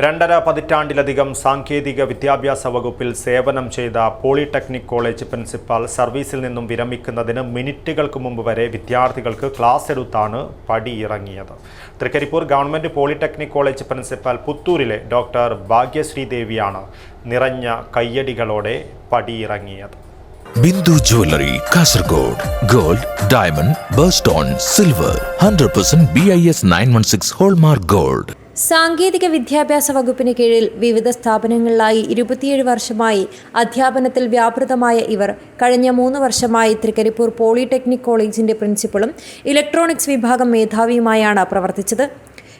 രണ്ടര പതിറ്റാണ്ടിലധികം സാങ്കേതിക വിദ്യാഭ്യാസ വകുപ്പിൽ സേവനം ചെയ്ത പോളിടെക്നിക് കോളേജ് പ്രിൻസിപ്പാൾ സർവീസിൽ നിന്നും വിരമിക്കുന്നതിന് മിനിറ്റുകൾക്ക് മുമ്പ് വരെ വിദ്യാർത്ഥികൾക്ക് ക്ലാസ് എടുത്താണ് പടിയിറങ്ങിയത്. Trikaripur government polytechnic college principal പുത്തൂരിലെ doctor Bhagyashree ദേവിയാണ് നിറഞ്ഞ കയ്യടികളോടെ പടിയിറങ്ങിയത്. Bindu jewellery Kasaragod gold diamond birthstone silver hundred percent B I S nine one six hallmark gold. സാങ്കേതിക വിദ്യാഭ്യാസ വകുപ്പിന് കീഴിൽ വിവിധ സ്ഥാപനങ്ങളിലായി ഇരുപത്തിയേഴ് വർഷമായി അധ്യാപനത്തിൽ വ്യാപൃതമായ ഇവർ കഴിഞ്ഞ മൂന്ന് വർഷമായി തൃക്കരിപ്പൂർ പോളിടെക്നിക് കോളേജിന്റെ പ്രിൻസിപ്പളും ഇലക്ട്രോണിക്സ് വിഭാഗം മേധാവിയുമായാണ് പ്രവർത്തിച്ചത്.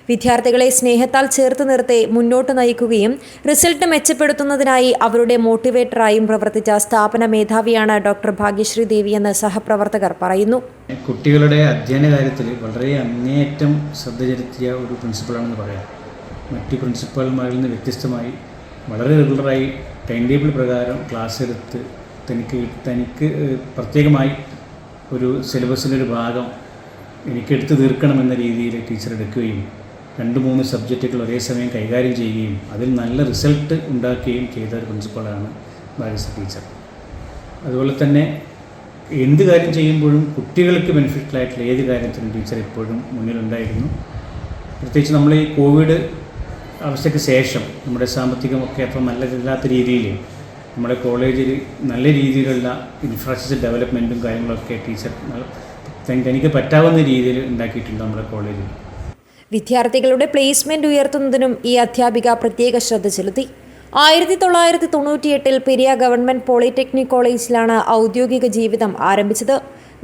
വിദ്യാർത്ഥികളെ സ്നേഹത്താൽ ചേർത്ത് നിർത്തി മുന്നോട്ട് നയിക്കുകയും റിസൾട്ട് മെച്ചപ്പെടുത്തുന്നതിനായി അവരുടെ മോട്ടിവേറ്ററായും പ്രവർത്തിച്ച സ്ഥാപന മേധാവിയാണ് ഡോക്ടർ ഭാഗ്യശ്രീ ദേവി ദേവിയെന്ന് സഹപ്രവർത്തകർ പറയുന്നു. കുട്ടികളുടെ അധ്യയന കാര്യത്തിൽ വളരെ അങ്ങേയറ്റം ശ്രദ്ധ ചെലുത്തിയ ഒരു പ്രിൻസിപ്പളാണെന്ന് പറയാം. മറ്റു പ്രിൻസിപ്പൽമാരിൽ നിന്ന് വ്യത്യസ്തമായി വളരെ റെഗുലറായി ടൈം ടേബിൾ പ്രകാരം ക്ലാസ് എടുത്ത് തനിക്ക് തനിക്ക് പ്രത്യേകമായി ഒരു സിലബസിന്റെ ഒരു ഭാഗം എനിക്ക് എടുത്തു തീർക്കണമെന്ന രീതിയിൽ ടീച്ചർ എടുക്കുകയും രണ്ട് മൂന്ന് സബ്ജക്റ്റുകൾ ഒരേ സമയം കൈകാര്യം ചെയ്യുകയും അതിൽ നല്ല റിസൾട്ട് ഉണ്ടാക്കുകയും ചെയ്ത ഒരു പ്രിൻസിപ്പളാണ് ഭാഗ്യശ്രീ ടീച്ചർ. അതുപോലെ തന്നെ എന്ത് കാര്യം ചെയ്യുമ്പോഴും കുട്ടികൾക്ക് ബെനിഫിറ്റായിട്ടുള്ള ഏത് കാര്യത്തിനും ടീച്ചർ എപ്പോഴും മുന്നിലുണ്ടായിരുന്നു. പ്രത്യേകിച്ച് നമ്മൾ ഈ കോവിഡ് അവസ്ഥയ്ക്ക് ശേഷം നമ്മുടെ സാമ്പത്തികമൊക്കെ അത്ര നല്ലതില്ലാത്ത രീതിയിൽ നമ്മുടെ കോളേജിൽ നല്ല രീതിയിലുള്ള ഇൻഫ്രാസ്ട്രക്ചർ ഡെവലപ്മെന്റും കാര്യങ്ങളൊക്കെ ടീച്ചർ തനിക്ക് പറ്റാവുന്ന രീതിയിൽ ഉണ്ടാക്കിയിട്ടുണ്ട് നമ്മുടെ കോളേജിൽ. വിദ്യാർത്ഥികളുടെ പ്ലേസ്മെന്റ് ഉയർത്തുന്നതിനും ഈ അധ്യാപിക പ്രത്യേക ശ്രദ്ധ ചെലുത്തി. ആയിരത്തി തൊള്ളായിരത്തി തൊണ്ണൂറ്റിയെട്ടിൽ പെരിയ ഗവൺമെന്റ് പോളിടെക്നിക് കോളേജിലാണ് ഔദ്യോഗിക ജീവിതം ആരംഭിച്ചത്.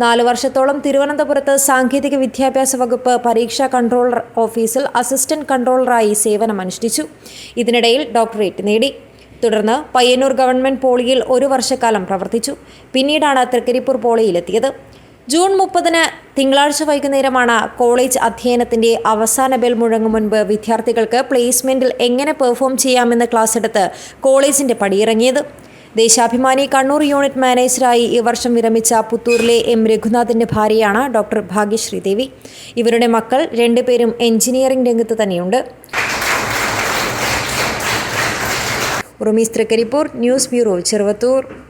നാല് വർഷത്തോളം തിരുവനന്തപുരത്ത് സാങ്കേതിക വിദ്യാഭ്യാസ വകുപ്പ് പരീക്ഷാ കൺട്രോളർ ഓഫീസിൽ അസിസ്റ്റന്റ് കൺട്രോളറായി സേവനമനുഷ്ഠിച്ചു ഇതിനിടയിൽ ഡോക്ടറേറ്റ് നേടി. തുടർന്ന് പയ്യന്നൂർ ഗവൺമെന്റ് പോളിയിൽ ഒരു വർഷക്കാലം പ്രവർത്തിച്ചു. പിന്നീടാണ് തൃക്കരിപ്പൂർ പോളിയിലെത്തിയത്. ജൂൺ മുപ്പതിന് തിങ്കളാഴ്ച വൈകുന്നേരമാണ് കോളേജ് അധ്യയനത്തിന്റെ അവസാന ബെൽ മുഴങ്ങും മുൻപ് വിദ്യാർത്ഥികൾക്ക് പ്ലേസ്മെന്റിൽ എങ്ങനെ പെർഫോം ചെയ്യാമെന്ന് ക്ലാസ് എടുത്ത് കോളേജിന്റെ പടിയിറങ്ങിയത്. ദേശാഭിമാനി കണ്ണൂർ യൂണിറ്റ് മാനേജറായി ഈ വർഷം വിരമിച്ച പുത്തൂരിലെ എം രഘുനാഥിന്റെ ഭാര്യയാണ് ഡോക്ടർ ഭാഗ്യശ്രീ ദേവി. ഇവരുടെ മക്കൾ രണ്ടുപേരും എഞ്ചിനീയറിംഗ് രംഗത്ത് തന്നെയുണ്ട്. Urumees Thrikaripur news bureau Cheruvathur.